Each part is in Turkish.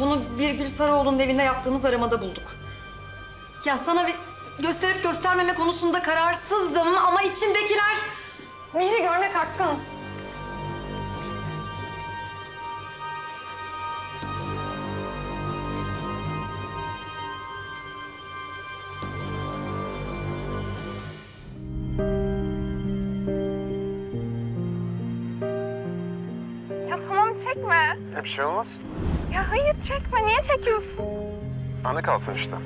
Bunu Birgül Sarıoğlu'nun evinde yaptığımız aramada bulduk. Ya sana bir gösterip göstermeme konusunda kararsızdım ama içindekiler... Mihri görmek hakkın. Ya tamam çekme. Ya bir şey olmaz. Ya hayır çekme. Niye çekiyorsun? Anı kalsın işte.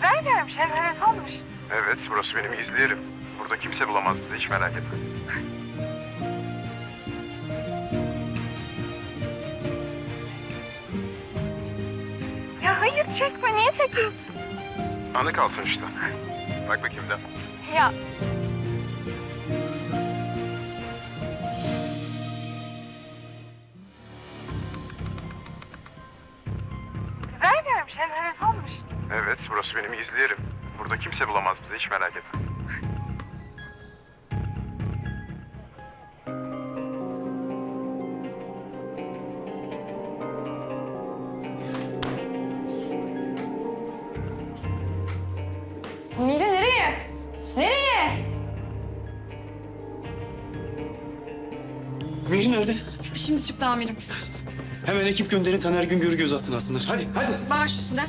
Güzel. Şevher almış. Evet, burası benim gizli yerim. Burada kimse bulamaz bizi, hiç merak etme. Ya hayır çekme. Niye çekiyorsun? Anı kalsın işte. Bak bakayım da. Ya Şevher almış. Evet, burası benim gizli yerim. Burada kimse bulamaz bizi, hiç merak etme. Mihri nereye? Nereye? Mihri nerede? Şimdi çıktı amirim. Hemen ekip gönderin Taner Güngör'ü gözaltına alsınlar. Hadi hadi. Baş üstüne.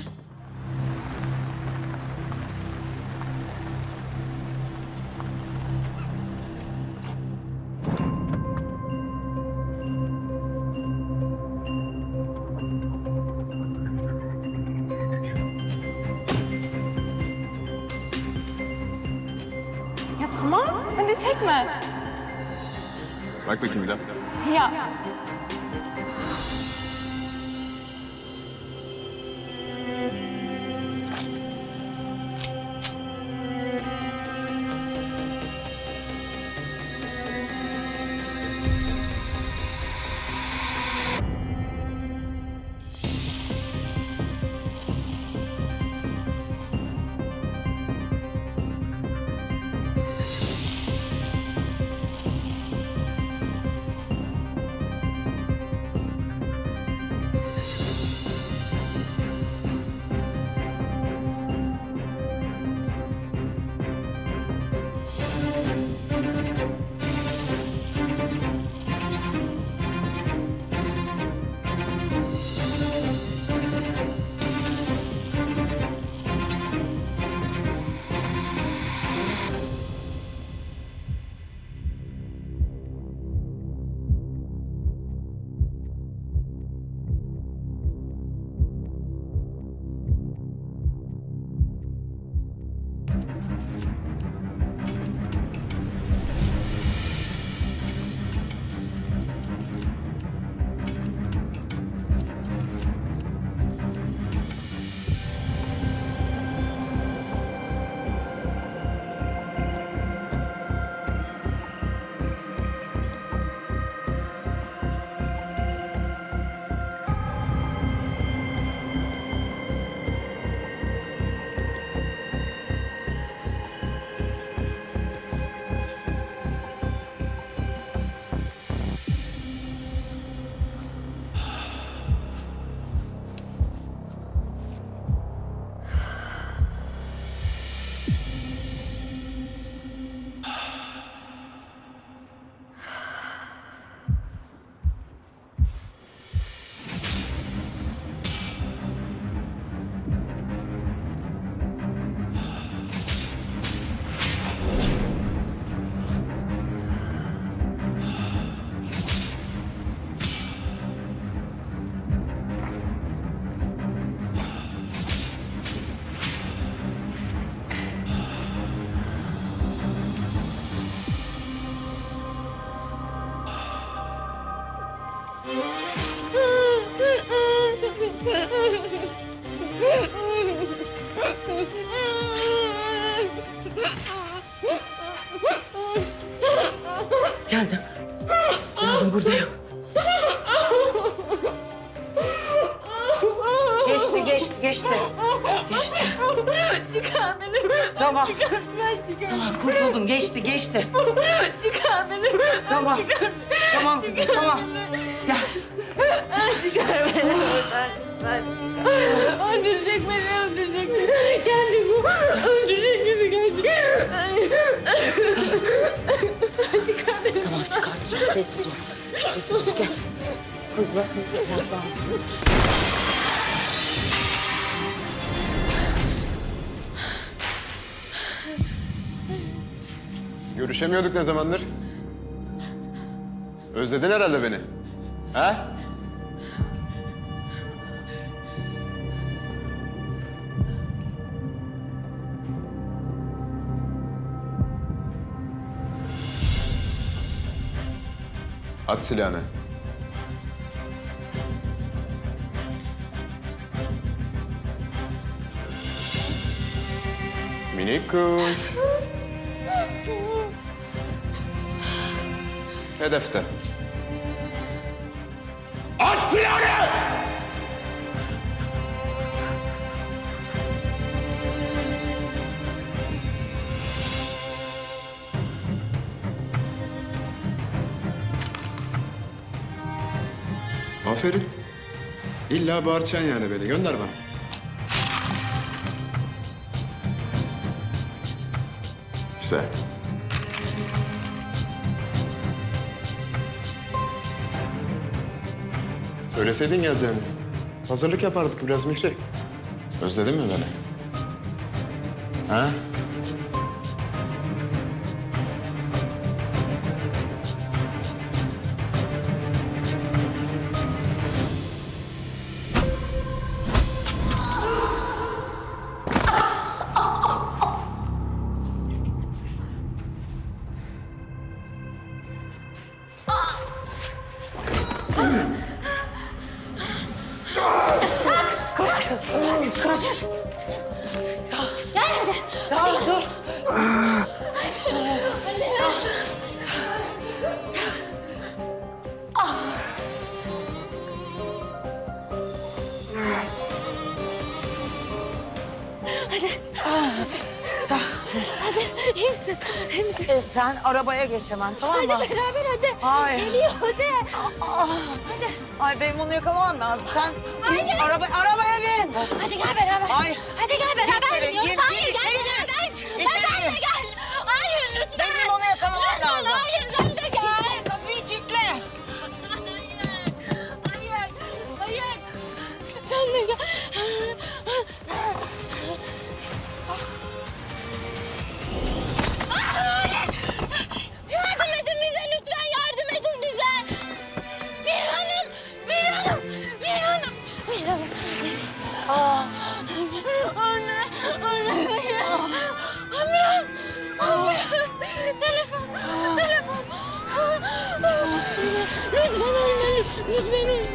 Ya tamam. Hadi çekme. Bak bakayım bir daha. Ya Geldim. Geldim buradayım. Geçti geçti geçti geçti. Çıkar beni. Tamam. Çıkar ben çıkar. Tamam kurtuldun geçti geçti. Çıkar beni. Tamam. Tamam kızım tamam. Gel. Çıkar beni buradan. Öldürecek beni, öldürecek beni. Geldi bu. Öldürecek bizi geldi. Sessiz ol. Sessiz ol gel. Hızlı hızlı biraz. Görüşemiyorduk ne zamandır? Özledin herhalde beni. He? At silahını. Minik kuş. Hedefte. Aferin. İlla bağıracaksın yani beni. Gönder bana. Güzel. Söyleseydin geleceğini. Hazırlık yapardık biraz Mihri. Özledin mi beni? Ha? Sen arabaya geç hemen tamam mı? Hadi beraber hadi. Hayır. Geliyor hadi. Aa, Ay benim onu yakalamam lazım. Sen bin, araba, arabaya bin. Hadi gel beraber. Hayır. Hadi gel beraber içeri, gir, Hayır gir, gel gir. beraber. İçeri Ben de gel. Hayır lütfen. Benim onu yakalamam lütfen, lazım. Hayır sen lütfen ölme.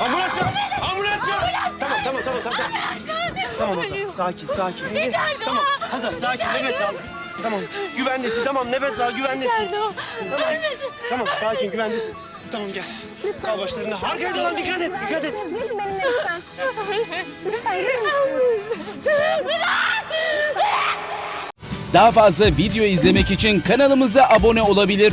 Ambulans çağır! Ambulans çağır! Tamam tamam tamam tamam. Tamam Hazar sakin sakin. İçeride Tamam o. Hazar sakin nefes al. Tamam güvendesin tamam nefes al güvendesin. İçeride o. Tamam. Ölmesin. Tamam sakin güvendesin. Tamam gel. Sağ başlarında. Arkaya dolan dikkat et dikkat et. Gelin benimle lütfen. Lütfen gelir misiniz? Daha fazla video izlemek için kanalımıza abone olabilir.